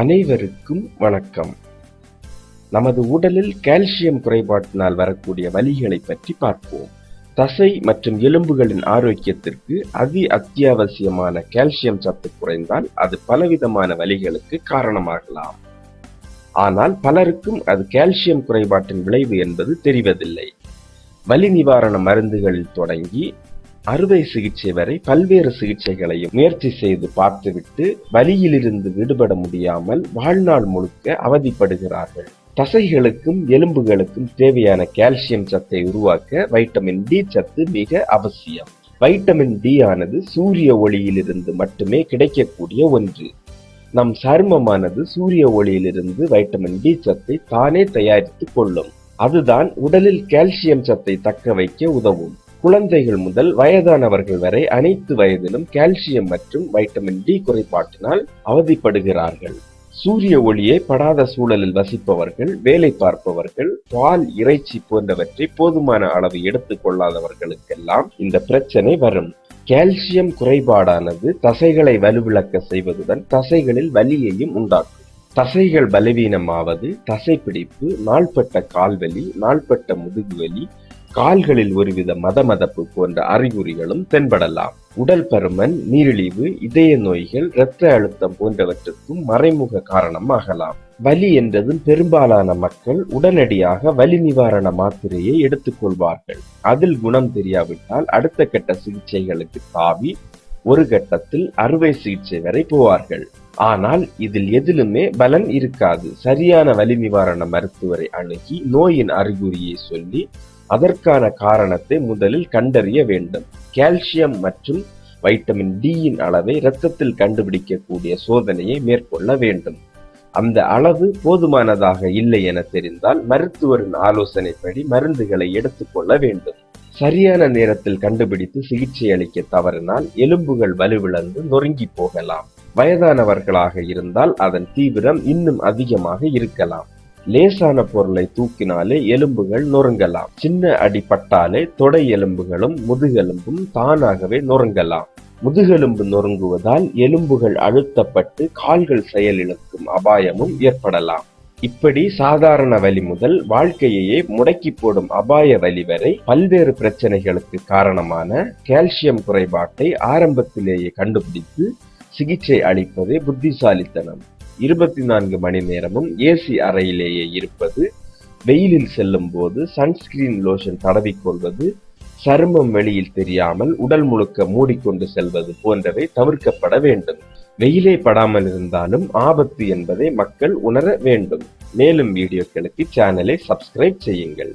அனைவருக்கும் வணக்கம். நமது உடலில் கால்சியம் குறைபாட்டினால் வரக்கூடிய வலிகளை பற்றி பார்ப்போம். தசை மற்றும் எலும்புகளின் ஆரோக்கியத்திற்கு அதி அத்தியாவசியமான கால்சியம் சத்து குறைந்தால் அது பலவிதமான வலிகளுக்கு காரணமாகலாம். ஆனால் பலருக்கும் அது கால்சியம் குறைபாட்டின் விளைவு என்பது தெரிவதில்லை. வலி நிவாரண மருந்துகளில் தொடங்கி அறுவை சிகிச்சை வரை பல்வேறு சிகிச்சைகளையும் முயற்சி செய்து பார்த்துவிட்டு வலியிலிருந்து விடுபட முடியாமல் வாழ்நாள் முழுக்க அவதிப்படுகிறார்கள். தசைகளுக்கும் எலும்புகளுக்கும் தேவையான கால்சியம் சத்தை உருவாக்க வைட்டமின் டி சத்து மிக அவசியம். வைட்டமின் டி ஆனது சூரிய ஒளியிலிருந்து மட்டுமே கிடைக்கக்கூடிய ஒன்று. நம் சருமமானது சூரிய ஒளியிலிருந்து வைட்டமின் டி சத்தை தானே தயாரித்துக் கொள்ளும். அதுதான் உடலில் கால்சியம் சத்தை தக்க வைக்க உதவும். குழந்தைகள் முதல் வயதானவர்கள் வரை அனைத்து வயதிலும் கால்சியம் மற்றும் வைட்டமின் டி குறைபாட்டினால் அவதிப்படுகிறார்கள். சூரிய ஒளியே படாத சூழலில் வசிப்பவர்கள் வேலை பார்ப்பவர்கள் பால் இறைச்சி போன்றவற்றை போதுமான அளவு எடுத்துக் கொள்ளாதவர்களுக்கெல்லாம் இந்த பிரச்சனை வரும். கால்சியம் குறைபாடானது தசைகளை வலுவிளக்க செய்வதுடன் தசைகளில் வலியையும் உண்டாக்கும். தசைகள் பலவீனமாவது தசைப்பிடிப்பு நாள்பட்ட கால்வலி நாள்பட்ட முதுகுவலி கால்களில் ஒருவித மதமதப்பு போன்ற அறிகுறிகளும் தென்படலாம். உடல் பருமன் நீரிழிவு இதய நோய்கள் இரத்த அழுத்தம் போன்றவற்றுக்கும் மறைமுக காரணமாகலாம். வலி என்றதும் பெரும்பாலான மக்கள் உடனடியாக வலி நிவாரண மாத்திரையை எடுத்துக்கொள்வார்கள் அதில் குணம் தெரியாவிட்டால் அடுத்த கட்ட சிகிச்சைகளுக்கு தாவி ஒரு கட்டத்தில் அறுவை சிகிச்சை வரை போவார்கள். ஆனால் இதில் எதிலுமே பலன் இருக்காது. சரியான வலி நிவாரண மருத்துவரை அணுகி நோயின் அறிகுறியை சொல்லி அதற்கான காரணத்தை முதலில் கண்டறிய வேண்டும். கால்சியம் மற்றும் வைட்டமின் டியின் அளவை இரத்தத்தில் கண்டுபிடிக்கக்கூடிய சோதனையை மேற்கொள்ள வேண்டும். அந்த அளவு போதுமானதாக இல்லை என தெரிந்தால் மருத்துவரின் ஆலோசனைப்படி மருந்துகளை எடுத்துக்கொள்ள வேண்டும். சரியான நேரத்தில் கண்டுபிடித்து சிகிச்சை அளிக்க தவறினால் எலும்புகள் வலுவிழந்து நொறுங்கி போகலாம். வயதானவர்களாக இருந்தால் அதன் தீவிரம் இன்னும் அதிகமாக இருக்கலாம். லேசான பொருளை தூக்கினாலே எலும்புகள் நொறுங்கலாம். சின்ன அடிப்பட்டாலே தொடை எலும்புகளும் முதுகெலும்பும் தானாகவே நொறுங்கலாம். முதுகெலும்பு நொறுங்குவதால் எலும்புகள் அழுத்தப்பட்டு கால்கள் செயலிழக்கும் அபாயமும் ஏற்படலாம். இப்படி சாதாரண வலி முதல் வாழ்க்கையையே முடக்கி போடும் அபாய வலி வரை பல்வேறு பிரச்சனைகளுக்கு காரணமான கால்சியம் குறைபாட்டை ஆரம்பத்திலேயே கண்டுபிடித்து சிகிச்சை அளிப்பதே புத்திசாலித்தனம். இருபத்தி நான்கு மணி நேரமும் ஏசி அறையிலேயே இருப்பது வெயிலில் செல்லும் போது சன்ஸ்கிரீன் லோஷன் தடவிக்கொள்வது சருமம் வெளியில் தெரியாமல் உடல் முழுக்க மூடிக்கொண்டு செல்வது போன்றவை தவிர்க்கப்பட வேண்டும். வெயிலே படாமல் இருந்தாலும் ஆபத்து என்பதை மக்கள் உணர வேண்டும். மேலும் வீடியோக்களுக்கு சேனலை சப்ஸ்கிரைப் செய்யுங்கள்.